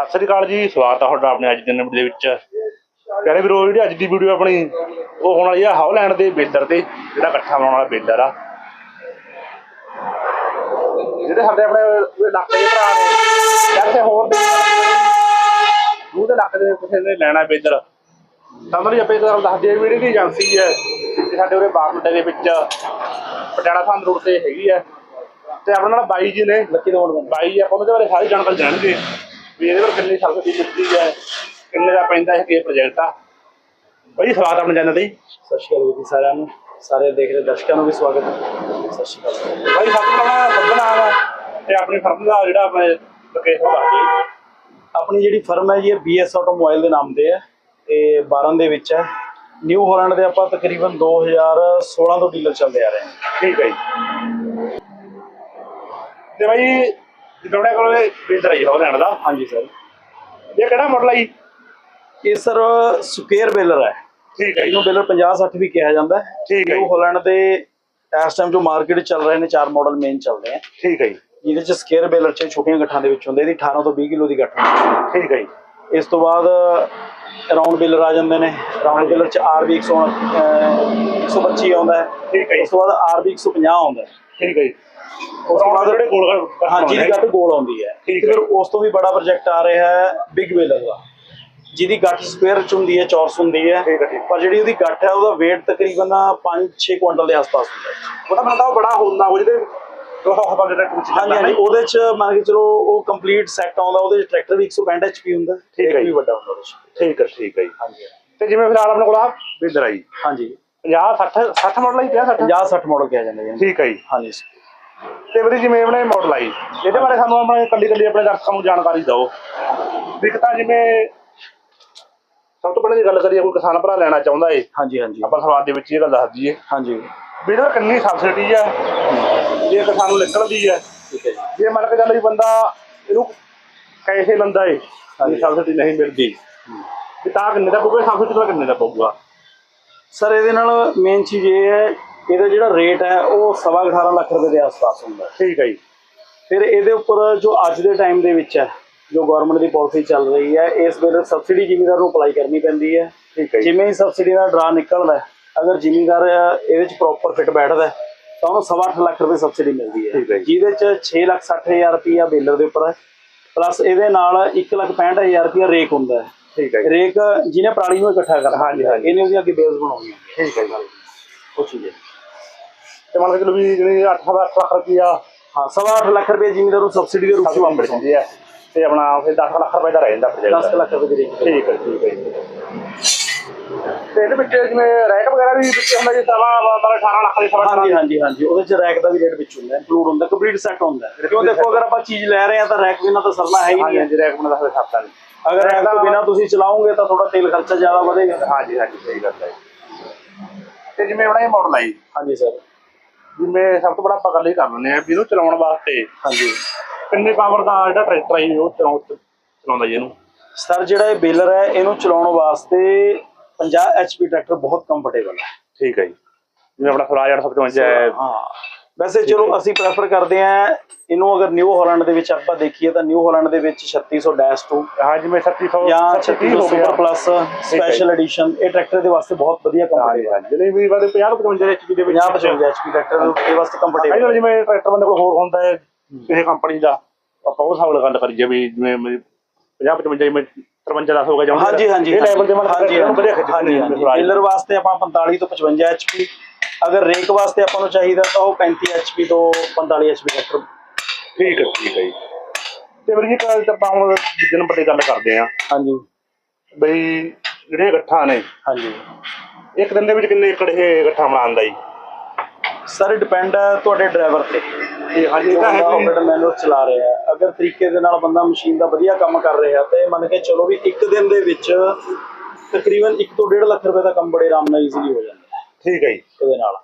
ਸਤਿ ਸ੍ਰੀ ਅਕਾਲ ਜੀ ਸਵਾਗਤ ਹੈ ਤੁਹਾਡਾ ਆਪਣੇ ਅੱਜ ਦੀ ਨਵੀਂ ਦੇ ਵਿੱਚ। ਪਿਆਰੇ ਵੀਰੋ ਜਿਹੜੀ ਅੱਜ ਦੀ ਵੀਡੀਓ ਆਪਣੀ ਉਹ ਹੋਣ ਵਾਲੀ ਆ ਹਾਉਲੈਂਡ ਦੇ ਬੇਦਰ ਤੇ ਜਿਹੜਾ ਇਕੱਠਾ ਬਣਾਉਣ ਵਾਲਾ ਬੇਦਰ ਆ। ਜਿਹੜੇ ਸਾਡੇ ਆਪਣੇ ਇਲਾਕੇ ਦੇ ਭਰਾ ਨੇ ਕਿਸੇ ਹੋਰ ਦੇ ਦੂਰ ਦੇ ਕਿਸੇ ਨੇ ਲੈਣਾ ਬੇਦਰ। ਤਾਂ ਉਹਨਾਂ ਦੀ ਆਪੇ ਗੱਲ ਦੱਸਦੀ ਹੈ ਵੀਡੀਓ ਦੀ ਏਜੰਸੀ ਹੈ ਤੇ ਸਾਡੇ ਉਰੇ ਬਾਗਮਟੇ ਦੇ ਵਿੱਚ ਪਟਿਆਲਾ ਸੰਦ ਰੋਡ ਤੇ ਹੈਗੀ ਹੈ ਤੇ ਆਪਣੇ ਨਾਲ ਬਾਈ ਜੀ ਨੇ ਲੱਕੀ ਰੋਡ ਬਾਈ ਆਪਾਂ ਉਹਦੇ ਬਾਰੇ ਸਾਰੀ ਜਾਣਕਾਰੀ ਜਾਣਗੇ। ਵੀ ਇਹਦੇ ਬਾਰੇ ਕਿੰਨੀ ਸਬਸਿਡੀ ਮਿਲਦੀ ਹੈ ਕਿੰਨੇ ਦਾ ਪੈਂਦਾ ਹੈ ਕਿ ਪ੍ਰੋਜੈਕਟ ਆ। ਬਾਈ ਸਵਾਗਤ ਆਪਣੇ ਚੈਨਲ ਤੇ। ਸਤਿ ਸ਼੍ਰੀ ਅਕਾਲ ਜੀ ਸਾਰਿਆਂ ਨੂੰ। ਸਾਰੇ ਦੇਖ ਰਹੇ ਦਰਸ਼ਕਾਂ ਨੂੰ ਵੀ ਸਵਾਗਤ ਹੈ। ਸਤਿ ਸ਼੍ਰੀ ਅਕਾਲ। ਬਾਈ ਸਭ ਤੋਂ ਪਹਿਲਾਂ ਨਾਮ ਆ ਤੇ ਆਪਣੀ ਫਰਮ ਦਾ ਜਿਹੜਾ ਆਪਣੇ ਲੋਕੇਸ਼ਨ ਦੱਸ ਦਿਓ। ਆਪਣੀ ਜਿਹੜੀ ਫਰਮ ਹੈ ਜੀ ਇਹ BS ਆਟੋਮੋਬਾਈਲ ਦੇ ਨਾਮ ਤੇ ਹੈ ਤੇ 12 ਦੇ ਵਿੱਚ ਹੈ। ਨਿਊ ਹਾਲੈਂਡ ਦੇ ਆਪਾਂ ਤਕਰੀਬਨ 2016 ਤੋਂ ਡੀਲਰ ਚੱਲਦੇ ਆ ਰਹੇ ਹਾਂ। ਠੀਕ ਹੈ ਜੀ। ਤੇ ਬਾਈ ਜਿੱਦਾਂ ਕੋਲ ਬੇਦਰ ਆਈ ਹਾਉਲੈਂਡ ਦਾ। ਹਾਂਜੀ ਸਰ। ਇਹ ਕਿਹੜਾ ਮਾਡਲ ਆ ਜੀ? ਇਹ ਸਰ ਸਕੁਅਰ ਬੇਲਰ ਹੈ। ਠੀਕ ਹੈ ਇਹਨੂੰ ਬੇਲਰ 50 60 ਵੀ ਕਿਹਾ ਜਾਂਦਾ ਹੈ। ਠੀਕ ਹੈ ਜੀ। ਹਾਲੈਂਡ ਦੇ ਇਸ ਟਾਈਮ ਜੋ ਮਾਰਕੀਟ ਚੱਲ ਰਹੇ ਨੇ ਚਾਰ ਮਾਡਲ ਮੇਨ ਚੱਲਦੇ ਆ। ਠੀਕ ਹੈ ਜੀ। ਜਿਹਦੇ ਚ ਸਕੁਅਰ ਬੇਲਰ ਚ ਛੋਟੀਆਂ ਗੱਠਾਂ ਦੇ ਵਿੱਚ ਹੁੰਦੇ ਇਹਦੀ 18 ਤੋਂ 20 ਕਿਲੋ ਦੀ ਗੱਠ ਹੁੰਦੀ ਹੈ। ਠੀਕ ਹੈ ਜੀ। ਇਸ ਤੋਂ ਬਾਅਦ ਰਾਉਂਡ ਬਿਲਰ ਆ ਜਾਂਦੇ ਨੇ। ਰਾਉਂਡ ਬਿਲਰ ਚ 100 125 ਆਉਂਦਾ ਹੈ। ਠੀਕ ਹੈ ਉਸ ਤੋਂ ਬਾਅਦ RB 150 ਆਉਂਦਾ ਹੈ। ਠੀਕ ਹੈ ਜੀ। ਉਸ ਤੋਂ ਬਾਅਦ ਜਿਹੜੇ ਗੋਲ ਹਾਂ ਜਿਹਦੀ ਗੱਠ ਗੋਲ ਆਉਂਦੀ ਹੈ। ਠੀਕ ਫਿਰ। ਉਸ ਤੋਂ ਵੀ ਬੜਾ ਪ੍ਰੋਜੈਕਟ ਆ ਰਿਹਾ ਹੈ ਬਿਗ ਬਿਲਰ ਦਾ ਜਿਹਦੀ ਗੱਠ ਸਕੁਅਰ ਚ ਹੁੰਦੀ ਹੈ ਚੌਰਸ ਹੁੰਦੀ ਹੈ। ਪਰ ਜਿਹੜੀ ਉਹਦੀ ਗੱਠ ਹੈ ਉਹਦਾ weight ਤਕਰੀਬਨ 5-6 ਕੁਇੰਟਲ ਦੇ ਆਸ-ਪਾਸ ਹੁੰਦਾ ਹੈ। ਉਹਦਾ ਮਤਲਬ ਬੜਾ ਹੁੰਦਾ ਉਹ ਜਿਹਦੇ ਹਾਂਜੀ ਹਾਂਜੀ ਉਹਦੇ ਚ ਮੰਨ ਕੇ ਚਲੋ ਉਹ ਕੰਪਲੀਟ ਸੈੱਟ ਆਉਂਦਾ ਉਹਦੇ ਚ ਟਰੈਕਟਰ ਵੀ 165 HP ਹੁੰਦਾ ਠੀਕ ਹੈ ਜੀ। ਵੀ ਵੱਡਾ ਹੁੰਦਾ ਠੀਕ ਹੈ ਠੀਕ ਹੈ ਜੀ। ਹਾਂਜੀ। ਤੇ ਜਿਵੇਂ ਫਿਲਹਾਲ ਆਪਣੇ ਕੋਲ ਆ ਬਿੰਦਰ ਆਈ। ਹਾਂਜੀ। 50 60 60 ਮਾਡਲ ਆਈ 50 60 50 60 ਮਾਡਲ ਕਿਹਾ ਜਾਂਦਾ ਜੀ। ਠੀਕ ਹੈ ਜੀ। ਹਾਂਜੀ। ਤੇ ਵੀਰੇ ਜਿਵੇਂ ਆਪਣੇ ਮਾਡਲ ਆਈ ਇਹਦੇ ਬਾਰੇ ਸਾਨੂੰ ਆਪਣੇ ਕੱਲੀ ਕੱਲੀ ਆਪਣੇ ਦਰਸ਼ਕਾਂ ਨੂੰ ਜਾਣਕਾਰੀ ਦਿਓ। ਵੀ ਤਾਂ ਜਿਵੇਂ ਸਭ ਤੋਂ ਪਹਿਲਾਂ ਜੇ ਗੱਲ ਕਰੀਏ ਕੋਈ ਕਿਸਾਨ ਭਰਾ ਲੈਣਾ ਚਾਹੁੰਦਾ ਏ ਹਾਂਜੀ ਹਾਂਜੀ। ਆਪਾਂ ਸ਼ੁਰੂਆਤ ਦੇ ਵਿੱਚ ਇਹ ਗੱਲ ਦੱਸ ਦਈਏ। ਹਾਂਜੀ। ਵੀ ਇਹਦਾ ਕਿੰਨੀ ਸਬਸਿਡੀ ਹੈ ਜੇ ਕਿਸਾਨ ਨੂੰ ਨਿਕਲਦੀ ਠੀਕ ਹੈ ਜੀ। ਮੰਨ ਕੇ ਚੱਲ ਵੀ ਬੰਦਾ ਇਹਨੂੰ ਕੈਸੇ ਲੰਦਾ ਏ। ਸਬਸਿਡੀ ਨਹੀਂ ਮਿਲਦੀ ਵੀ ਤਾਂ ਕਿੰਨੇ ਦਾ ਪਊਗਾ ਸਬਸਿਡੀ ਤਾਂ ਕਿੰਨੇ ਦਾ ਪਊਗਾ? ਸਰ ਇਹਦੇ ਨਾਲ ਮੇਨ ਚੀਜ਼ ਇਹ ਹੈ ਇਹਦਾ ਜਿਹੜਾ ਰੇਟ ਹੈ ਉਹ ਸਵਾ ਕੁ 18 ਲੱਖ ਰੁਪਏ ਦੇ ਆਸ-ਪਾਸ ਹੁੰਦਾ ਠੀਕ ਹੈ ਜੀ। ਫਿਰ ਇਹਦੇ ਉੱਪਰ ਜੋ ਅੱਜ ਦੇ ਟਾਈਮ ਦੇ ਵਿੱਚ ਹੈ ਜੋ ਗਵਰਨਮੈਂਟ ਦੀ ਪਾਲਿਸੀ ਚੱਲ ਰਹੀ ਹੈ ਇਸ ਵੇਲੇ ਸਬਸਿਡੀ ਜ਼ਿਮੀਂਦਾਰ ਨੂੰ ਅਪਲਾਈ ਕਰਨੀ ਪੈਂਦੀ ਹੈ। ਠੀਕ ਹੈ ਜਿਵੇਂ ਹੀ ਸਬਸਿਡੀ ਦਾ ਡਰਾ ਨਿਕਲਦਾ ਹੈ, ਅਗਰ ਜ਼ਿਮੀਂਦਾਰ ਇਹਦੇ ਵਿੱਚ ਪ੍ਰੋਪਰ ਫਿਟ ਬੈਠਦਾ ਹੈ, ਤਾਂ ਉਹਨੂੰ ਸਵਾ ਅੱਠ ਲੱਖ ਰੁਪਏ ਸਬਸਿਡੀ ਮਿਲਦੀ ਹੈ। ਠੀਕ ਹੈ। ਜਿਹਦੇ ਚ 6 ਲੱਖ 60 ਹਜ਼ਾਰ ਰੁਪਇਆ ਬੇਲਰ ਦੇ ਉੱਪਰ ਹੈ ਪਲੱਸ ਇਹਦੇ ਨਾਲ 1 ਲੱਖ 65 ਹਜ਼ਾਰ ਰੁਪਇਆ ਰੇਕ ਹੁੰਦਾ ਹੈ। ਠੀਕ ਹੈ ਜੀ। ਰੇਕ ਜਿਹਨੇ ਪਰਾਲੀ ਨੂੰ ਇਕੱਠਾ ਕਰਨਾ। ਹਾਂਜੀ, ਹਾਂਜੀ। ਇਹਨੇ ਉਹਦੀ ਅੱਗੇ ਬੇਸ ਬਣਾਉਣੀ ਹੈ ਠੀਕ ਹੈ ਜੀ। ਉਹ ਚੀਜ਼ ਹੈ। ਤੇ ਮੰਨ ਕੇ ਚਲੋ ਵੀ ਜਿਹੜੀ 8 ਲੱਖ ਰੁਪਈਆ ਹਾਂ ਸਵਾ ਅੱਠ ਲੱਖ ਰੁਪਏ ਜ਼ਿਮੀਂਦਾਰ ਨੂੰ ਸਬਸਿਡੀ ਦੇ ਰੂਪ ਸਭ ਚ ਤੋਂ ਵਾਪਸ ਮਿਲ ਜਾਂਦੀ ਹੈ। ਤੇ ਆਪਣਾ ਫਿਰ 10 ਲੱਖ ਰੁਪਏ ਦਾ ਰਹਿ ਜਾਂਦਾ ਪ੍ਰੋਜੈਕਟ 10 ਲੱਖ ਰੁਪਏ ਦੀ ਠੀਕ ਹੈ ਠੀਕ ਹੈ ਜੀ। ਤੇ ਇਹਦੇ ਵਿੱਚ ਜਿਵੇਂ ਰੈਕ ਵਗੈਰਾ ਵੀ ਵਿੱਚ ਹੁੰਦਾ ਜੀ ਸਵਾ ਮਤਲਬ 18 ਲੱਖ ਦੇ ਸਵਾ ਹਾਂਜੀ ਹਾਂਜੀ ਹਾਂਜੀ। ਉਹਦੇ ਚ ਰੈਕ ਦਾ ਵੀ ਰੇਟ ਵਿੱਚ ਹੁੰਦਾ ਇਨਕਲੂਡ ਹੁੰਦਾ ਕੰਪਲੀਟ ਸੈੱਟ ਹੁੰਦਾ। ਹੈ। ਕਿਉਂ ਦੇਖੋ ਅਗਰ ਆਪਾਂ ਚੀਜ਼ ਲੈ ਰਹੇ ਹਾਂ ਤਾਂ ਰੈਕ ਬਿਨਾਂ ਤਾਂ ਸਰਨਾ ਹੈ ਹੀ ਨਹੀਂ ਹੈ। ਹਾਂਜੀ ਰੈਕ ਬਣਾ ਦਾ ਸਾਫਤਾ ਨਹੀਂ ਅਗਰ ਰੈਕ ਤੋਂ ਬਿਨਾਂ ਤੁਸੀਂ ਚਲਾਓਗੇ ਤਾਂ ਤੁਹਾਡਾ ਤੇਲ ਖਰਚਾ ਜ਼ਿਆਦਾ ਵਧੇਗਾ। ਹਾਂਜੀ ਹਾਂਜੀ ਸਹੀ ਗੱਲ ਹੈ। ਤੇ ਜਿਵੇਂ ਹੁਣ ਇਹ ਮਾਡਲ ਆਈ ਹਾਂਜੀ ਸਰ। ਜਿਵੇਂ ਸਭ ਤੋਂ ਬੜਾ ਆਪਾਂ ਗੱਲ ਇਹ ਕਰ ਲੈਂਦੇ ਆ ਵੀ ਇਹਨੂੰ ਚਲਾਉਣ ਵਾਸਤੇ ਹਾਂਜੀ। ਕਿੰਨੇ ਪਾਵਰ ਦਾ ਜਿਹੜਾ ਟਰੈਕਟਰ ਆਈ ਉਹ ਚਲਾਉ- ਚਲਾਉਂਦਾ ਜੀ ਇਹਨੂੰ? ਸਰ ਜਿਹੜਾ ਇਹ ਬੇਲਰ ਹੈ ਇਹਨੂੰ ਚਲਾਉਣ ਵਾਸਤੇ 50 HP ਟਰੈਕਟਰ ਬਹੁਤ ਕੰਫਰਟੇਬਲ ਹੈ। ਠੀਕ ਹੈ ਜੀ। ਜਿਵੇਂ ਆਪਣਾ ਫਰਾਜ 855 ਹੈ। ਹਾਂ। ਵੈਸੇ ਚਲੋ ਅਸੀਂ ਪ੍ਰੈਫਰ ਕਰਦੇ ਹਾਂ ਇਹਨੂੰ ਅਗਰ ਨਿਊ ਹਾਲੈਂਡ ਦੇ ਵਿੱਚ ਆਪਾਂ ਦੇਖੀਏ ਤਾਂ ਨਿਊ ਹਾਲੈਂਡ ਦੇ ਵਿੱਚ 3600 ਡੈਸ਼ 2 ਹਾਂ ਜਿਵੇਂ 3600 ਜਾਂ 36 3600 ਹੋ ਗਿਆ। ਸੁਪਰ ਪਲੱਸ ਸਪੈਸ਼ਲ ਐਡੀਸ਼ਨ ਇਹ ਟਰੈਕਟਰ ਦੇ ਵਾਸਤੇ ਬਹੁਤ ਵਧੀਆ ਕੰਫਰਟੇਬਲ ਹੈ ਜਿਹੜੇ ਵੀ ਵਾਲੇ 50 55 HP ਦੇ ਵਿੱਚ 50 55 HP ਟਰੈਕਟਰ ਦੇ ਵਾਸਤੇ ਕਈ ਵਾਰ ਜਿਵੇਂ ਟਰੈਕਟਰ ਬੰਦੇ ਕੋਲ ਹੋਰ ਹੁੰਦਾ ਹੈ ਕਿਸੇ ਕੰਪਨੀ ਦਾ ਆਪਾਂ ਉਹ ਨਾਲ ਗੱਲ ਕਰੀਏ ਵੀ ਜਿਵੇਂ 50 55 ਜਿਵੇਂ 53 10 ਹੋ ਗਿਆ ਜਾਂ ਹਾਂਜੀ ਹਾਂਜੀ ਇਹ ਲੈਵਲ ਦੇ ਮਤਲਬ ਨੂੰ ਵਧੀਆ ਖਿੱਚ ਹਾਂਜੀ ਹਾਂਜੀ। ਡੀਲਰ ਵਾਸਤੇ ਆਪਾਂ 45 ਤੋਂ 55 HP ਅਗਰ ਰੇਕ ਵਾਸਤੇ ਆਪਾਂ ਨੂੰ ਚਾਹੀਦਾ ਤਾਂ ਉਹ 35 HP ਤੋਂ 45 HP ਟਰੈਕਟਰ ਠੀਕ ਹੈ ਠੀਕ ਹੈ ਜੀ। ਤੇ ਵੀਰ ਜੀ ਕੱਲ ਤਾਂ ਆਪਾਂ ਹੁਣ ਦਿਨ ਵੱਡੇ ਗੱਲ ਕਰਦੇ ਆ ਹਾਂਜੀ। ਬਈ ਜਿਹੜੇ ਗੱਠਾਂ ਨੇ ਹਾਂਜੀ। ਇੱਕ ਦਿਨ ਦੇ ਵਿੱਚ ਕਿੰਨੇ ਏਕੜ ਇਹ ਗੱਠਾਂ ਬਣਾਉਂਦਾ ਜੀ? ਸਰ ਡਿਪੈਂਡ ਹੈ ਤੁਹਾਡੇ ਡਰਾਈਵਰ ਤੇ। ਇਹ ਹਾਂਜੀ ਤਾਂ ਹੈ। ਆਪਰੇਟਰ ਮੈਨੂਅਲ ਚਲਾ ਰਿਹਾ ਹੈ। ਅਗਰ ਤਰੀਕੇ ਦੇ ਨਾਲ ਬੰਦਾ ਮਸ਼ੀਨ ਦਾ ਵਧੀਆ ਕੰਮ ਕਰ ਰਿਹਾ ਤੇ ਮੰਨ ਕੇ ਚਲੋ ਵੀ ਇੱਕ ਦਿਨ ਦੇ ਵਿੱਚ ਤਕਰੀਬਨ 1 ਤੋਂ 1.5 ਲੱਖ ਰੁਪਏ ਦਾ ਕੰਮ ਬੜੇ ਆਰਾਮ ਨਾਲ ਈਜ਼ੀਲੀ ਹੋ ਜਾਂਦਾ। ਠੀਕ ਹੈ ਜੀ। ਇਹਦੇ ਨਾਲ।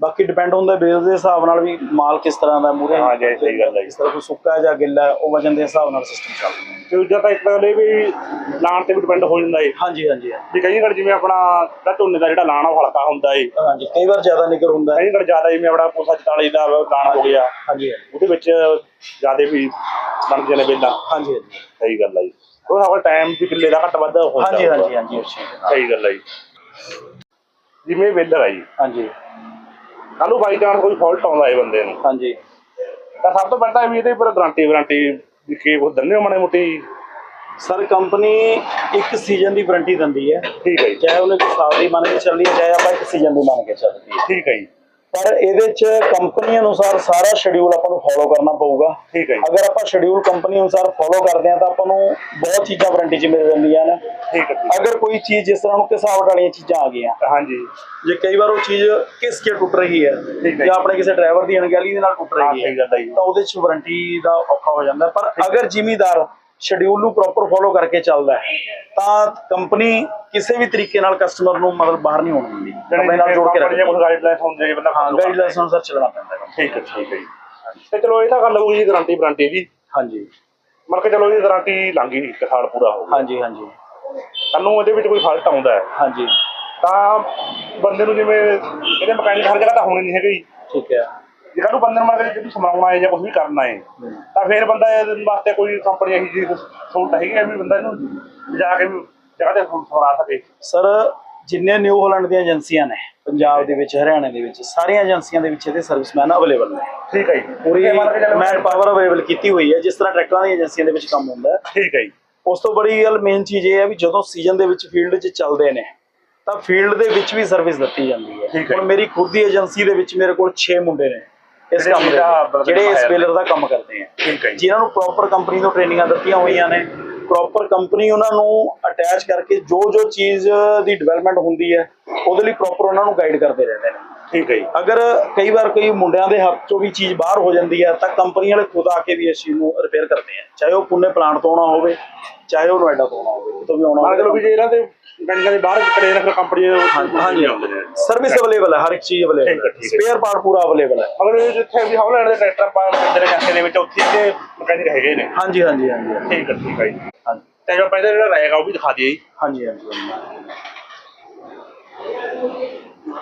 ਬਾਕੀ ਡਿਪੈਂਡ ਹੁੰਦਾ ਬੇਲ ਦੇ ਹਿਸਾਬ ਨਾਲ ਵੀ ਮਾਲ ਕਿਸ ਤਰ੍ਹਾਂ ਦਾ ਮੂਰੇ ਹਾਂ ਜੀ, ਸਹੀ ਗੱਲ ਹੈ ਜੀ। ਇਸ ਤਰ੍ਹਾਂ ਕੋਈ ਸੁੱਕਾ ਜਾਂ ਗਿੱਲਾ ਹੈ, ਉਹ ਵਜਨ ਦੇ ਹਿਸਾਬ ਨਾਲ ਸਿਸਟਮ ਚੱਲਦਾ ਹੈ। ਦੂਜਾ ਤਾਂ ਇੱਕ ਗੱਲ ਇਹ ਵੀ ਲਾਣ ਤੇ ਵੀ ਡਿਪੈਂਡ ਹੋ ਜਾਂਦਾ ਏ ਹਾਂਜੀ ਹਾਂਜੀ ਵੀ ਕਈ ਵਾਰ ਜਿਵੇਂ ਆਪਣਾ ਜਿਹੜਾ ਝੋਨੇ ਦਾ ਜਿਹੜਾ ਲਾਣਾ ਉਹ ਹਲਕਾ ਹੁੰਦਾ ਏ ਹਾਂਜੀ ਕਈ ਵਾਰ ਜ਼ਿਆਦਾ ਨਿਕਰ ਹੁੰਦਾ। ਹੈ ਕਈ ਵਾਰ ਜ਼ਿਆਦਾ ਜਿਵੇਂ ਆਪਣਾ ਪੂਸਾ 44 ਦਾ ਲਾਣਾ ਹੋ ਗਿਆ। ਹਾਂਜੀ ਉਹਦੇ ਵਿੱਚ ਜ਼ਿਆਦਾ ਵੀ ਬਣਦੇ ਨੇ ਬੇਲਾਂ। ਹਾਂਜੀ ਹਾਂਜੀ। ਸਹੀ ਗੱਲ ਹੈ ਜੀ। ਉਹ ਸਾਡੇ ਟਾਈਮ ਵੀ ਕਿੱਲੇ ਦਾ ਘੱਟ ਵੱਧ ਹੋ ਜਾਂਦਾ ਹਾਂਜੀ। ਹਾਂਜੀ ਹਾਂਜੀ ਸਹੀ ਗੱਲ ਹੈ ਜੀ। ਜਿਵੇਂ ਵੇਲਰ ਆ ਜੀ। ਹਾਂਜੀ। ਕੱਲ ਨੂੰ ਬਾਈ ਚਾਂਸ ਕੋਈ ਫਾਲਟ ਆਉਂਦਾ ਏ ਬੰਦੇ ਨੂੰ। ਹਾਂਜੀ। ਤਾਂ ਸਭ ਤੋਂ ਪਹਿਲਾਂ ਵੀ ਇਹਦੇ ਪਰ ਗਾਰੰਟੀ ਵਾਰੰਟੀ ਕੀ ਉਹ ਹੋ ਮਾੜੇ ਮੋਟੀ? ਸਰ ਕੰਪਨੀ ਇੱਕ ਸੀਜ਼ਨ ਦੀ ਵਾਰੰਟੀ ਦਿੰਦੀ ਹੈ। ਠੀਕ ਹੈ ਜੀ। ਚਾਹੇ ਉਹਨੇ ਕੋਈ ਸਾਲ ਦੀ ਮੰਨ ਕੇ ਚੱਲੀ ਹੈ ਚਾਹੇ ਆਪਾਂ ਇੱਕ ਸੀਜ਼ਨ ਦੀ ਮੰਨ ਕੇ ਚੱਲਦੀ ਹੈ। ਠੀਕ ਹੈ ਜੀ। ਪਰ ਇਹਦੇ ਚ ਕੰਪਨੀ ਅਨੁਸਾਰ ਸਾਰਾ ਸ਼ਡਿਊਲ ਆਪਾਂ ਨੂੰ ਫੋਲੋ ਕਰਨਾ ਪਊਗਾ ਠੀਕ ਹੈ ਜੀ ਅਗਰ ਆਪਾਂ ਸ਼ਡਿਊਲ ਕੰਪਨੀ ਅਨੁਸਾਰ ਫੋਲੋ ਕਰਦੇ ਹਾਂ ਤਾਂ ਆਪਾਂ ਨੂੰ ਬਹੁਤ ਚੀਜ਼ਾਂ ਵਾਰੰਟੀ 'ਚ ਮਿਲ ਜਾਂਦੀਆਂ ਨੇ ਠੀਕ ਹੈ ਠੀਕ ਅਗਰ ਕੋਈ ਚੀਜ਼ ਜਿਸ ਤਰ੍ਹਾਂ ਨੂੰ ਕਿਸਾਵਟ ਵਾਲੀਆਂ ਚੀਜ਼ਾਂ ਆ ਗਈਆਂ। ਹਾਂਜੀ ਜੇ ਕਈ ਵਾਰ ਉਹ ਚੀਜ਼ ਕਿਸ ਕੇ ਟੁੱਟ ਰਹੀ ਹੈ ਠੀਕ ਹੈ। ਜਾਂ ਆਪਣੇ ਕਿਸੇ ਡਰਾਈਵਰ ਦੀ ਅਣਗਹਿਲੀ ਦੇ ਨਾਲ ਟੁੱਟ ਹਾਂ ਰਹੀ ਸਹੀ ਹੈ ਗੱਲ ਹੈ ਜੀ ਤਾਂ ਉਹਦੇ 'ਚ ਵਾਰੰਟੀ ਦਾ ਔਖਾ ਹੋ ਜਾਂਦਾ ਹੈ। ਪਰ ਅਗਰ ਜ਼ਿਮੀਦਾਰ ਸ਼ਡਿਊਲ ਨੂੰ ਪ੍ਰੋਪਰ ਫੋਲੋ ਕਰਕੇ ਚੱਲਦਾ ਹੈ। ਤਾਂ ਕੰਪਨੀ ਕਿਸੇ ਵੀ ਤਰੀਕੇ ਨਾਲ ਕਸਟਮਰ ਨੂੰ ਮਤਲਬ ਬਾਹਰ ਨਹੀਂ ਹੋਣ ਦਿੰਦੀ। ਆਪਣੇ ਨਾਲ ਜੋੜ ਕੇ ਰੱਖਦੇ। ਰੱਖਦੀ ਕੁਝ ਗਾਈਡਲਾਈਨਸ ਹੁੰਦੇ ਨੇ ਬੰਦਾ ਹਾਂ ਗਾਈਡਲਾਈਨਸ ਅਨੁਸਾਰ ਚੱਲਣਾ ਪੈਂਦਾ ਹੈ। ਠੀਕ ਹੈ ਠੀਕ ਹੈ ਤੇ ਚਲੋ ਇਹ ਤਾਂ ਗੱਲ ਹੋਊਗੀ ਜੀ ਗਾਰੰਟੀ ਵਾਰੰਟੀ ਦੀ। ਹਾਂਜੀ। ਮਤਲਬ ਕਿ ਚਲੋ ਇਹ ਗਾਰੰਟੀ ਲੰਘ ਗਈ ਇੱਕ ਸਾਲ ਪੂਰਾ ਹੋ ਗਿਆ। ਹਾਂਜੀ ਹਾਂਜੀ। ਸਾਨੂੰ ਇਹਦੇ ਵਿੱਚ ਕੋਈ ਫਾਲਟ ਆਉਂਦਾ ਹੈ। ਹਾਂਜੀ। ਤਾਂ ਬੰਦੇ ਨੂੰ ਜਿਵੇਂ ਇਹਦੇ ਮਕੈਨਿਕ ਹਰ ਜਗ੍ਹਾ ਤਾਂ ਹੋਣੇ ਨਹੀਂ ਹੈਗੇ ਜੀ। ਠੀਕ ਹੈ। ਜੇ ਨੂੰ ਬੰਦੇ ਨੂੰ ਮਤਲਬ ਕਿ ਜਿਹਨੂੰ ਸਮਾਉਣਾ ਹੈ ਜਾਂ ਕੁਝ ਵੀ ਕਰਨਾ ਹੈ ਤਾਂ ਫਿਰ ਬੰਦਾ ਇਹਦੇ ਵਾਸਤੇ ਕੋਈ ਕੰਪਨੀ ਇਹੀ ਜੀ ਸਹੂਲਤ ਹੈਗੀ ਹੈ ਵੀ ਬੰਦਾ ਇਹਨੂੰ ਜਾ ਕੇ ਜਗ੍ਹਾ ਤੇ ਸਮਰਾ ਸਕੇ। ਸਰ ਜਿੰਨੇ ਨਿਊ ਹਾਲੈਂਡ ਦੀਆਂ ਏਜੰਸੀਆਂ ਨੇ ਪੰਜਾਬ ਦੇ ਵਿੱਚ ਹਰਿਆਣਾ ਦੇ ਵਿੱਚ ਸਾਰੀਆਂ ਏਜੰਸੀਆਂ ਦੇ ਵਿੱਚ ਇਹਦੇ ਸਰਵਿਸਮੈਨ ਅਵੇਲੇਬਲ ਨੇ। ਠੀਕ ਹੈ ਜੀ। ਪੂਰੀ ਮੰਨ ਪਾਵਰ ਅਵੇਲੇਬਲ ਕੀਤੀ ਹੋਈ ਹੈ ਜਿਸ ਤਰ੍ਹਾਂ ਟਰੈਕਟਰਾਂ ਦੀਆਂ ਏਜੰਸੀਆਂ ਦੇ ਵਿੱਚ ਕੰਮ ਹੁੰਦਾ ਹੈ। ਠੀਕ ਹੈ ਜੀ। ਉਸ ਤੋਂ ਬੜੀ ਗੱਲ ਮੇਨ ਚੀਜ਼ ਇਹ ਹੈ ਵੀ ਜਦੋਂ ਸੀਜ਼ਨ ਦੇ ਵਿੱਚ ਫੀਲਡ 'ਚ ਚੱਲਦੇ ਨੇ ਤਾਂ ਫੀਲਡ ਦੇ ਵਿੱਚ ਵੀ ਸਰਵਿਸ ਦਿੱਤੀ ਜਾਂਦੀ ਹੈ। ਹੁਣ ਮੇਰੀ ਖੁਦ ਦੀ ਏਜੰਸੀ ਦੇ ਵਿੱਚ ਮੇਰੇ ਕੋਲ 6 ਮੁੰਡੇ ਨੇ। ਇਸ ਕੰਮ ਦੇ ਵਿੱਚ, ਜਿਹੜੇ ਇਸ ਬੇਲਰ ਦਾ ਕੰਮ ਕਰਦੇ ਆ। ਠੀਕ ਹੈ ਜੀ। ਜਿਨ੍ਹਾਂ ਨੂੰ ਪ੍ਰੋਪਰ ਕੰਪਨੀ ਤੋਂ ਟ੍ਰੇਨਿੰਗਾਂ ਦਿੱਤੀਆਂ ਹੋਈਆਂ ਨੇ ਪ੍ਰੋਪਰ ਕੰਪਨੀ ਉਹਨਾਂ ਨੂੰ ਅਟੈਚ ਕਰਕੇ ਜੋ ਜੋ ਚੀਜ਼ ਦੀ ਡਿਵੈਲਪਮੈਂਟ ਹੁੰਦੀ ਹੈ ਉਹਦੇ ਲਈ ਪ੍ਰੋਪਰ ਉਹਨਾਂ ਨੂੰ ਗਾਈਡ ਕਰਦੇ ਰਹਿੰਦੇ ਨੇ। ਠੀਕ ਹੈ ਜੀ। ਅਗਰ ਕਈ ਵਾਰ ਕੋਈ ਮੁੰਡਿਆਂ ਦੇ ਹੱਥ ਚੋਂ ਵੀ ਚੀਜ਼ ਬਾਹਰ ਹੋ ਜਾਂਦੀ ਹੈ ਤਾਂ ਕੰਪਨੀ ਵਾਲੇ ਖੁਦ ਆ ਕੇ ਵੀ ਇਸ ਚੀਜ਼ ਨੂੰ ਰਿਪੇਅਰ ਕਰਦੇ ਆ। ਚਾਹੇ ਉਹ ਪੁੰਨੇ ਪਲਾਂਟ ਤੋਂ ਆਉਣਾ ਹੋਵੇ ਚਾਹੇ ਉਹ ਨੋਇਡਾ ਤੋਂ ਆਉਣਾ ਹੋਵੇ ਕਿਤੋਂ ਵੀ ਆਉਣਾ ਮੰਨ ਕੇ ਚਲੋ ਵੀ ਜੇ ਇਹਨਾਂ ਦੇ ਮਕੈਨਿਕਾਂ ਦੇ ਬਾਹਰ ਕਰੇ ਨਾ ਫਿਰ ਕੰਪਨੀ ਹਾਂਜੀ ਆਉਂਦੇ ਨੇ। ਸਰਵਿਸ ਅਵੇਲੇਬਲ ਹੈ। ਹਰ ਇੱਕ ਚੀਜ਼ ਅਵੇਲੇਬਲ ਹੈ। ਸਪੇਅਰ ਪਾਰਟ ਪੂਰਾ ਅਵੇਲੇਬਲ ਹੈ। ਅਗਰ ਜਿੱਥੇ ਵੀ ਹੌਲੈਂਡ ਦੇ ਟਰੈਕਟਰ ਆਪਾਂ ਮੰਦਰ ਜਾਂਦੇ ਦੇ ਵਿੱਚ ਉੱਥੇ ਦੇ ਮਕੈਨਿਕ ਹੈਗੇ ਨੇ। ਹਾਂਜੀ ਹਾਂਜੀ ਹਾਂਜੀ। ਹਾਂਜੀ ਠੀਕ ਹੈ ਠੀਕ ਹੈ ਜੀ। ਹਾਂਜੀ। ਤੇ ਜੋ ਪਹਿਲੇ ਜਿਹੜਾ ਰਹੇਗਾ ਉਹ ਵੀ ਦਿਖਾ ਦਈਏ ਜੀ। ਹਾਂਜੀ ਹਾਂਜੀ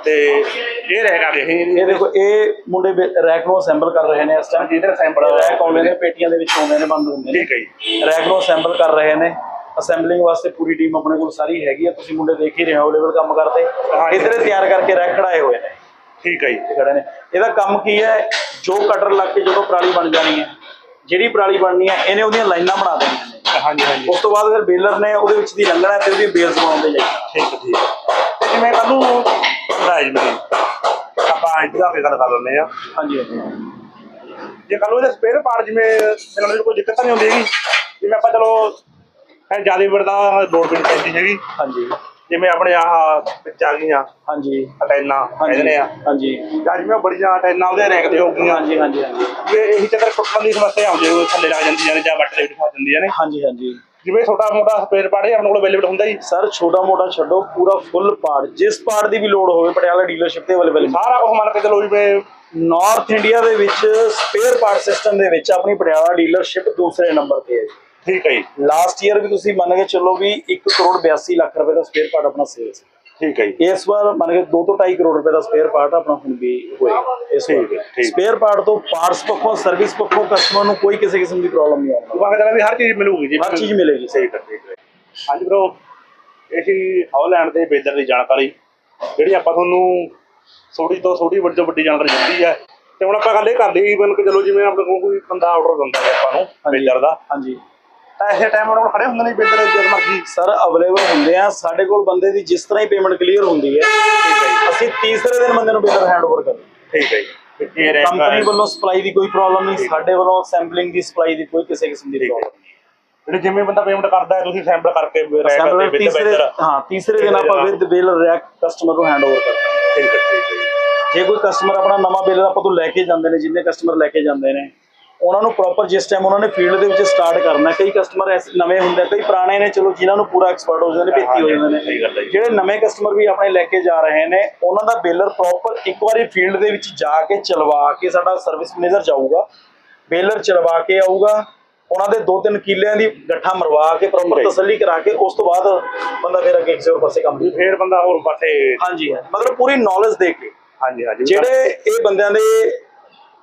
ਤੇ ਇਹ ਰਹੇਗਾ ਕਿ ਇਹ ਦੇਖੋ ਇਹ ਮੁੰਡੇ ਰੈਕ ਨੂੰ ਅਸੈਂਬਲ ਕਰ ਰਹੇ ਨੇ ਇਸ ਟਾਈਮ ਜਿਹਦੇ ਸੈਂਪਲ ਰੈਕ ਆਉਂਦੇ ਨੇ ਪੇਟੀਆਂ ਦੇ ਵਿੱਚ ਆਉਂਦੇ ਨੇ ਬੰਦ ਹੁੰਦੇ ਨੇ। ਠੀਕ ਹੈ ਜੀ। ਰੈਕ ਨੂੰ ਅਸੈਂਬਲ ਕਰ ਰਹੇ ਨੇ। ਅਸੈਂਬਲਿੰਗ ਵਾਸਤੇ ਪੂਰੀ ਟੀਮ ਆਪਣੇ ਕੋਲ ਸਾਰੀ ਹੈਗੀ ਆ। ਤੁਸੀਂ ਮੁੰਡੇ ਦੇਖ ਹੀ ਰਹੇ ਹੋ ਲੈਵਲ ਕੰਮ ਕਰਦੇ। ਇਧਰੇ ਤਿਆਰ ਕਰਕੇ ਰੈਕ ਖੜਾਏ ਹੋਏ ਨੇ। ਠੀਕ ਹੈ ਜੀ। ਖੜੇ ਨੇ। ਇਹਦਾ ਕੰਮ ਕੀ ਹੈ? ਜੋ ਕਟਰ ਲੱਗ ਕੇ ਜਦੋਂ ਪਰਾਲੀ ਬਣ ਜਾਣੀ ਹੈ ਜਿਹੜੀ ਪਰਾਲੀ ਬਣਨੀ ਹੈ ਇਹਨੇ ਉਹਦੀਆਂ ਲਾਈਨਾਂ ਬਣਾ ਦੇਣੀਆਂ ਨੇ। ਹਾਂਜੀ ਹਾਂਜੀ। ਉਸ ਤੋਂ ਬਾਅਦ ਫਿਰ ਬੇਲਰ ਨੇ ਉਹਦੇ ਵਿੱਚ ਦੀ ਲੰਘਣਾ ਤੇ ਉਹਦੀ ਬੇਲਸ ਬਣਾਉਂਦੇ ਜਾਈ ਠੀਕ ਠੀਕ ਤੇ ਜਿਵੇਂ ਕੱਲ ਨੂੰ ਹੁੰਦਾ ਜੀ ਮੇਰੀ ਆਪਾਂ ਇੱਧਰ ਆ ਕੇ ਗੱਲ ਕਰ ਲੈਂਦੇ ਆ ਹਾਂਜੀ ਹਾਂਜੀ। ਜੇ ਕੱਲ ਨੂੰ ਇਹਦੇ ਸਪੇਅਰ ਪਾਰਟ ਜਿਵੇਂ ਮਿਲਣ ਦੀ ਕੋਈ ਦਿੱਕਤ ਨਹੀਂ ਹੁੰਦੀ ਹੈਗੀ? ਜਿਵੇਂ ਆਪਾਂ ਚਲੋ ਇਹ ਜ਼ਿਆਦਾ ਵਰਦਾ ਵੀ ਨਹੀਂ ਪੈਂਦੀ ਹੈਗੀ। ਹਾਂਜੀ। ਜਿਵੇਂ ਆਪਣੇ ਆਹ ਵਿੱਚ ਆ ਗਈਆਂ। ਹਾਂਜੀ। ਅਟੈਨਾ ਕਹਿੰਦੇ ਆ। ਹਾਂਜੀ। ਜਿਵੇਂ ਬੜੀਆਂ ਅਟੈਨਾ ਉਹਦੇ ਰੈਕ ਦੇ ਹੋ ਗਈਆਂ। ਹਾਂਜੀ ਹਾਂਜੀ ਹਾਂਜੀ। ਜੇ ਇਹੀ ਚੱਕਰ ਟੁੱਟਣ ਦੀ ਸਮੱਸਿਆ ਆਉਂਦੀ ਹੈ ਥੱਲੇ ਲੱਗ ਜਾਂਦੀਆਂ ਨੇ ਜਾਂ ਵੱਟ ਦੇ ਵਿੱਚ ਫਸ ਜਾਂਦੀਆਂ ਨੇ। ਹਾਂਜੀ ਹਾਂਜੀ। ਜਿਵੇਂ ਛੋਟਾ ਮੋਟਾ ਸਪੇਅਰ ਪਾਰਟ ਆਪਣੇ ਕੋਲ ਅਵੇਲੇਬਲ ਹੁੰਦਾ ਜੀ ਸਰ ਛੋਟਾ ਮੋਟਾ ਛੱਡੋ ਪੂਰਾ ਫੁੱਲ ਪਾਰਟ ਜਿਸ ਪਾਰਟ ਦੀ ਵੀ ਲੋਡ ਹੋਵੇ ਪਟਿਆਲਾ ਡੀਲਰਸ਼ਿਪ ਤੇ ਅਵੇਲੇਬਲ ਸਾਰਾ ਕੁਝ ਮੰਨ ਕੇ ਚਲੋ ਜਿਵੇਂ ਨਾਰਥ ਇੰਡੀਆ ਦੇ ਵਿੱਚ ਸਪੇਅਰ ਪਾਰਟ ਸਿਸਟਮ ਦੇ ਵਿੱਚ ਆਪਣੀ ਪਟਿਆਲਾ ਡੀਲਰਸ਼ਿਪ ਦੂਸਰੇ ਨੰਬਰ ਤੇ ਹੈ ਠੀਕ ਹੈ ਜੀ। ਲਾਸਟ ਈਅਰ ਵੀ ਤੁਸੀਂ ਮੰਨ ਕੇ ਚੱਲੋ ਵੀ 1 ਕਰੋੜ 82 ਲੱਖ ਰੁਪਏ ਦਾ ਸਪੇਅਰ ਪਾਰਟ ਆਪਣਾ ਸੇਲ ਸੀ। ਠੀਕ ਹੈ ਜੀ। ਇਸ ਵਾਰ ਮੰਨ ਕੇ 2 ਤੋਂ 2.5 ਕਰੋੜ ਰੁਪਏ ਦਾ ਸਪੇਅਰ ਪਾਰਟ ਆਪਣਾ ਹੁਣ ਵੀ ਹੋਏਗਾ ਇਸ ਠੀਕ ਹੈ, ਠੀਕ। ਸਪੇਅਰ ਪਾਰਟ ਤੋਂ ਪਾਰਟਸ ਪੱਖੋਂ ਸਰਵਿਸ ਪੱਖੋਂ ਕਸਟਮਰ ਨੂੰ ਕੋਈ ਕਿਸੇ ਕਿਸਮ ਦੀ ਪ੍ਰੋਬਲਮ ਨਹੀਂ ਆਉਂਦੀ। ਮੰਨ ਕੇ ਚੱਲੋ ਵੀ ਹਰ ਚੀਜ਼ ਮਿਲੂਗੀ ਜੀ। ਹਰ ਚੀਜ਼ ਮਿਲੇਗੀ। ਠੀਕ ਹੈ ਠੀਕ ਹੈ। ਹਾਂਜੀ ਬ్రో ਇਹ ਸੀ ਹਾਲੈਂਡ ਦੇ ਬੇਦਰ ਦੀ ਜਾਣਕਾਰੀ। ਜਿਹੜੀ ਆਪਾਂ ਤੁਹਾਨੂੰ ਛੋਟੀ ਤੋਂ ਛੋਟੀ ਵੱਡੀ ਤੋਂ ਵੱਡੀ ਜਾਣਕਾਰੀ ਦਿੱਤੀ ਹੈ। ਤੇ ਹੁਣ ਆਪਾਂ ਗੱਲ ਇਹ ਕਰ ਲਈ ਬਨ ਕਿ ਚਲੋ ਜਿਵੇਂ ਆਪਣੇ ਕੋਲ ਕੋਈ ਬੰਦਾ ਆਰਡਰ ਦਿੰਦਾ ਹੈ ਆਪਾਂ ਨੂੰ। ਬੇਦਰ ਦਾ। ਹਾਂਜੀ। ਤਾਂ ਟਾਈਮ ਉਹਨਾਂ ਕੋਲ ਖੜੇ ਹੁੰਦੇ ਨੇ ਬੇਦਰ ਜਦ ਮਰਜ਼ੀ। ਸਰ ਅਵੇਲੇਬਲ ਹੁੰਦੇ ਆ। ਸਾਡੇ ਕੋਲ ਬੰਦੇ ਦੀ ਜਿਸ ਤਰ੍ਹਾਂ ਹੀ ਪੇਮੈਂਟ ਕਲੀਅਰ ਹੁੰਦੀ ਹੈ ਅਸੀਂ ਤੀਸਰੇ ਦਿਨ ਬੰਦੇ ਨੂੰ ਬਿਲਰ ਹੈਂਡਓਵਰ ਕਰਦੇ ਠੀਕ ਹੈ ਜੀ। ਕੰਪਨੀ ਵੱਲੋਂ ਸਪਲਾਈ ਦੀ ਕੋਈ ਪ੍ਰੋਬਲਮ ਨਹੀਂ ਸਾਡੇ ਵੱਲੋਂ ਸੈਂਪਲਿੰਗ ਦੀ ਸਪਲਾਈ ਦੀ ਕੋਈ ਕਿਸੇ ਕਿਸਮ ਦੀ ਪ੍ਰੋਬਲਮ ਜਿਹੜੇ ਜਿਵੇਂ ਬੰਦਾ ਪੇਮੈਂਟ ਕਰਦਾ ਹੈ ਤੁਸੀਂ ਸੈਂਪਲ ਕਰਕੇ ਰੈਕ ਦੇ ਵਿੱਚ ਤੀਸਰੇ ਬੇਦਰ ਹਾਂ ਤੀਸਰੇ ਦਿਨ ਆਪਾਂ ਵਿਦ ਬਿਲਰ ਰੈਕ ਕਸਟਮਰ ਨੂੰ ਹੈਂਡਓਵਰ ਕਰਦੇ ਠੀਕ ਹੈ ਠੀਕ ਹੈ ਜੀ। ਕੋਈ ਕਸਟਮਰ ਆਪਣਾ ਨਵਾਂ ਬਿਲਰ ਆਪਾਂ ਤੋਂ ਲੈ ਕੇ ਜਾਂਦੇ ਨੇ ਜਿੰਨੇ ਕਸਟਮਰ ਲੈ ਕੇ ਜਾਂਦੇ ਨੇ ਉਹਨਾਂ ਨੂੰ ਪ੍ਰੋਪਰ ਜਿਸ ਟਾਈਮ ਉਹਨਾਂ ਨੇ ਫੀਲਡ ਦੇ ਵਿੱਚ ਸਟਾਰਟ ਕਰਨਾ ਕਈ ਕਸਟਮਰ ਨਵੇਂ ਹੁੰਦੇ ਆ, ਕਈ ਪੁਰਾਣੇ ਨੇ ਚਲੋ ਜਿਨ੍ਹਾਂ ਨੂੰ ਪੂਰਾ ਐਕਸਪਰਟ ਹੋ ਜਾਂਦੇ ਨੇ ਭੇਤੀ ਹੋ ਜਾਂਦੇ ਨੇ। ਜਿਹੜੇ ਨਵੇਂ ਕਸਟਮਰ ਵੀ ਆਪਣੇ ਲੈ ਕੇ ਜਾ ਰਹੇ ਨੇ ਉਹਨਾਂ ਦਾ ਬੇਲਰ ਪ੍ਰੋਪਰ ਇੱਕ ਵਾਰੀ ਫੀਲਡ ਦੇ ਵਿੱਚ ਜਾ ਕੇ ਚਲਵਾ ਕੇ ਸਾਡਾ ਸਰਵਿਸ ਮੈਨੇਜਰ ਜਾਊਗਾ। ਬੇਲਰ ਚਲਵਾ ਕੇ ਆਊਗਾ ਉਹਨਾਂ ਦੇ ਦੋ ਤਿੰਨ ਕਿੱਲਿਆਂ ਦੀ ਗੱਠਾ ਮਰਵਾ ਕੇ ਪ੍ਰੋਪਰ। ਤਸੱਲੀ ਕਰਾ ਕੇ ਉਸ ਤੋਂ ਬਾਅਦ ਬੰਦਾ ਫਿਰ ਅੱਗੇ ਕਿਸੇ ਹੋਰ ਪਾਸੇ ਕੰਮ ਵੀ ਫੇਰ ਬੰਦਾ ਹੋਰ ਪਾਸੇ ਹਾਂਜੀ ਮਤਲਬ ਪੂਰੀ ਨੌਲੇਜ ਦੇ ਕੇ। ਹਾਂਜੀ ਹਾਂਜੀ। ਜਿਹੜੇ ਇਹ ਬੰਦਿਆਂ ਦੇ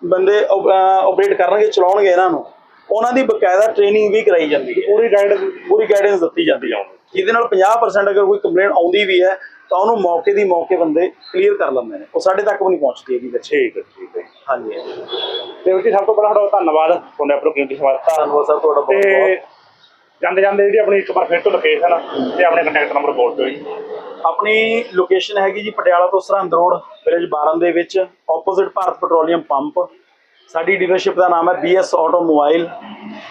ਬੰਦੇ ਆਪਰੇਟ ਕਰਨਗੇ ਚਲਾਉਣਗੇ ਇਹਨਾਂ ਨੂੰ ਉਹਨਾਂ ਦੀ ਬਕਾਇਦਾ ਟ੍ਰੇਨਿੰਗ ਵੀ ਕਰਾਈ ਜਾਂਦੀ ਹੈ। ਪੂਰੀ ਗਾਈਡ ਪੂਰੀ ਗਾਈਡੈਂਸ ਦਿੱਤੀ ਜਾਂਦੀ ਹੈ ਜਿਹਦੇ ਨਾਲ 50% ਅਗਰ ਕੋਈ ਕੰਪਲੇਂਟ ਆਉਂਦੀ ਵੀ ਹੈ ਤਾਂ ਉਹਨੂੰ ਮੌਕੇ ਦੀ ਮੌਕੇ ਬੰਦੇ ਕਲੀਅਰ ਕਰ ਲੈਂਦੇ ਨੇ। ਉਹ ਸਾਡੇ ਤੱਕ ਵੀ ਨਹੀਂ ਪਹੁੰਚਦੀ ਹੈਗੀ ਬੱਚੇ ਠੀਕ ਹੈ ਠੀਕ ਹੈ। ਹਾਂਜੀ। ਤੇ ਵੀਰ ਜੀ ਸਭ ਤੋਂ ਪਹਿਲਾਂ ਤੁਹਾਡਾ ਧੰਨਵਾਦ। ਤੁਹਾਡੇ ਆਪਰੋ ਕੀਮਤੀ ਸਮਾਂ ਦਿੱਤਾ ਧੰਨਵਾਦ ਸਰ ਤੁਹਾਡਾ ਬਹੁਤ ਬਹੁਤ ਜਾਂਦੇ ਜਾਂਦੇ ਜਿਹੜੀ ਆਪਣੀ ਇੱਕ ਵਾਰ ਫਿਰ ਤੋਂ ਲੋਕੇਸ਼ਨ ਤੇ ਆਪਣੇ ਕੰਟੈਕਟ ਨੰਬਰ ਬੋਲ ਦਿਓ ਜੀ। ਆਪਣੀ ਲੋਕੇਸ਼ਨ ਹੈਗੀ ਜੀ ਪਟਿਆਲਾ ਤੋਂ ਸਰਹੰਦ ਰੋਡ ਵਿਲੇਜ 12 ਦੇ ਵਿੱਚ ਆਪੋਜ਼ਿਟ ਭਾਰਤ ਪੈਟਰੋਲੀਅਮ ਪੰਪ। ਸਾਡੀ ਡੀਲਰਸ਼ਿਪ ਦਾ ਨਾਮ ਹੈ BS ਆਟੋਮੋਬਾਈਲ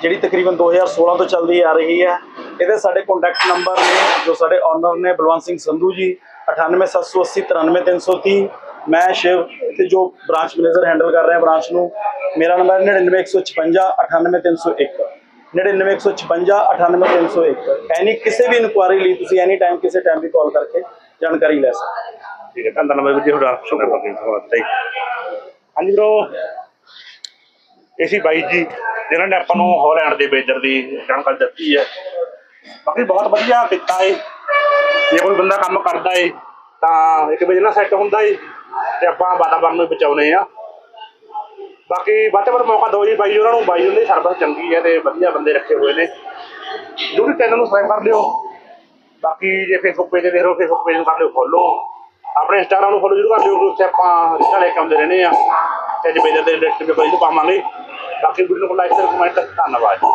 ਜਿਹੜੀ ਤਕਰੀਬਨ 2016 ਤੋਂ ਚੱਲਦੀ ਆ ਰਹੀ ਹੈ। ਇਹਦੇ ਸਾਡੇ ਕੰਟੈਕਟ ਨੰਬਰ ਨੇ, ਜੋ ਸਾਡੇ ਓਨਰ ਨੇ, ਬਲਵੰਤ ਸਿੰਘ ਸੰਧੂ ਜੀ 98780 93330 ਮੈਂ, ਸ਼ਿਵ, ਤੇ ਜੋ ਬ੍ਰਾਂਚ ਮੈਨੇਜਰ ਹੈਂਡਲ ਕਰ ਰਿਹਾ ਬ੍ਰਾਂਚ ਨੂੰ, ਮੇਰਾ ਨੰਬਰ 99156 98301 99156 98301 ਐਨੀ ਕਿਸੇ ਵੀ ਇਨਕੁਆਇਰੀ ਲਈ ਤੁਸੀਂ ਐਨੀ ਟਾਈਮ ਕਿਸੇ ਟਾਈਮ ਵੀ ਕਾਲ ਕਰਕੇ ਜਾਣਕਾਰੀ ਲੈ ਸਕਦੇ ਠੀਕ ਹੈ ਧੰਨਵਾਦ ਜੀ, ਤੁਹਾਡਾ ਸ਼ੁਕਰ ਕਰਦਾ ਹਾਂ ਤੁਹਾਡਾ ਜੀ। ਹਾਂਜੀ ਬ్రో ਏਸੀ ਬਾਈ ਜੀ, ਜਿਨ੍ਹਾਂ ਨੇ ਆਪਾਂ ਨੂੰ ਹਾਲੈਂਡ ਦੇ ਬੇਜਰ ਦੀ ਜਾਣਕਾਰੀ ਦਿੱਤੀ ਹੈ। ਬਾਕੀ ਬਹੁਤ ਵਧੀਆ ਕੀਤਾ ਏ। ਜੇ ਕੋਈ ਬੰਦਾ ਕੰਮ ਕਰਦਾ ਏ, ਤਾਂ ਇੱਕ ਵਜੇ ਬਿਜ਼ਨਸ ਸੈੱਟ ਹੁੰਦਾ ਏ, ਤੇ ਆਪਾਂ ਵਾਤਾਵਰਨ ਨੂੰ ਬਚਾਉਨੇ ਆ ਬਾਕੀ ਵੱਧ ਤੋਂ ਵੱਧ ਮੌਕਾ ਦਿਓ ਜੀ, ਬਾਈ ਉਹਨਾਂ ਨੂੰ, ਬਾਈ ਉਹਨਾਂ ਦੀ ਸਰਵਿਸ ਚੰਗੀ ਹੈ ਤੇ ਵਧੀਆ ਬੰਦੇ ਰੱਖੇ ਹੋਏ ਨੇ। ਜਰੂਰ ਚੈਨਲ ਨੂੰ ਸਬਸਕ੍ਰਾਈਬ ਕਰ ਲਿਓ। ਬਾਕੀ ਜੇ ਫੇਸਬੁੱਕ ਪੇਜ ਤੇ ਦੇਖ ਰਹੇ ਹੋ ਫੇਸਬੁੱਕ ਪੇਜ ਨੂੰ ਕਰ ਲਿਓ ਫੋਲੋ ਆਪਣੇ ਇੰਸਟਾਗ੍ਰਾਮ ਨੂੰ ਫੋਲੋ ਜਰੂਰ ਕਰ ਲਿਓ ਕਿਉਂਕਿ ਉੱਥੇ ਆਪਾਂ ਰੀਲਾਂ ਲੈ ਕੇ ਆਉਂਦੇ ਰਹਿੰਦੇ ਆ ਤੇ ਅੱਜ ਬੇਦਰ ਦੇ ਰਿਲੇਟਡ ਵੀ ਕੋਈ ਪਾਵਾਂਗੇ। ਬਾਕੀ ਵੀਡੀਓ ਨੂੰ ਲਾਈਕ ਤੇ ਕਮੈਂਟ ਧੰਨਵਾਦ ਜੀ।